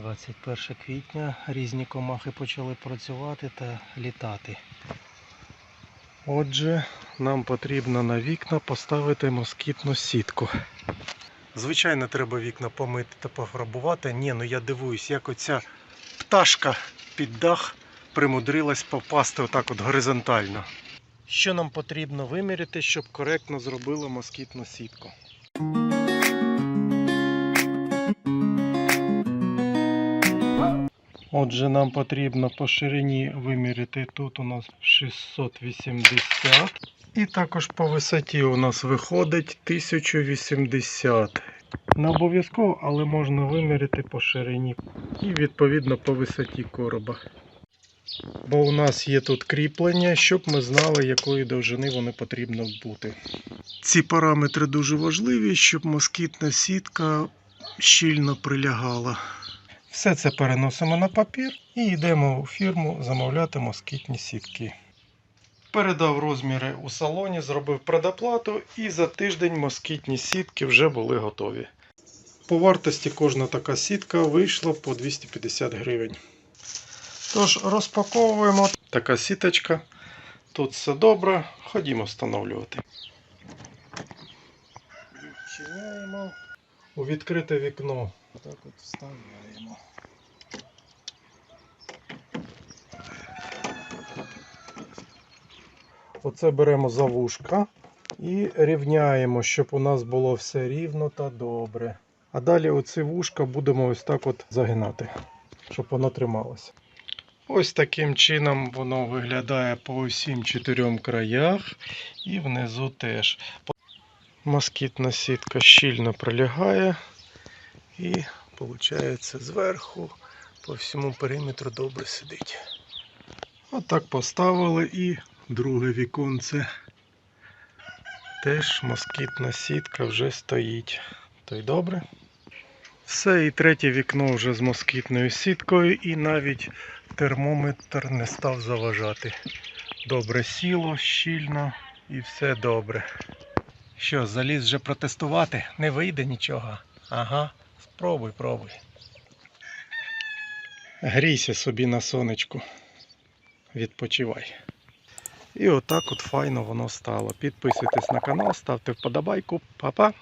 21 квітня різні комахи почали працювати та літати. Отже, нам потрібно на вікна поставити москітну сітку. Звичайно, треба вікна помити та пофарбувати. Ні, ну я дивуюсь, як оця пташка під дах примудрилась попасти отак от горизонтально. Що нам потрібно виміряти, щоб коректно зробили москітну сітку? Отже, нам потрібно по ширині виміряти тут у нас 680. І також по висоті у нас виходить 1080. Не обов'язково, але можна виміряти по ширині і відповідно по висоті короба. Бо у нас є тут кріплення, щоб ми знали, якої довжини вони потрібно бути. Ці параметри дуже важливі, щоб москітна сітка щільно прилягала. Все це переносимо на папір і йдемо у фірму замовляти москітні сітки. Передав розміри у салоні, зробив предоплату і за тиждень москітні сітки вже були готові. По вартості кожна така сітка вийшла по 250 гривень. Тож розпаковуємо така сіточка. Тут все добре. Ходімо встановлювати. Відчиняємо. У відкрите вікно. Так от вставляємо. Оце беремо за вушка і рівняємо, щоб у нас було все рівно та добре. А далі оці вушка будемо ось так от загинати, щоб воно трималося. Ось таким чином воно виглядає по усім чотирьом краях і внизу теж. Москітна сітка щільно прилягає і виходить зверху по всьому периметру добре сидить. Отак поставили і друге віконце. Теж москітна сітка вже стоїть. То й добре. Все, і третє вікно вже з москітною сіткою, і навіть термометр не став заважати. Добре сіло, щільно і все добре. Що, заліз вже протестувати? Не вийде нічого. Ага, спробуй, пробуй. Грійся собі на сонечку. Відпочивай. І отак от файно воно стало. Підписуйтесь на канал, ставте вподобайку. Па-па!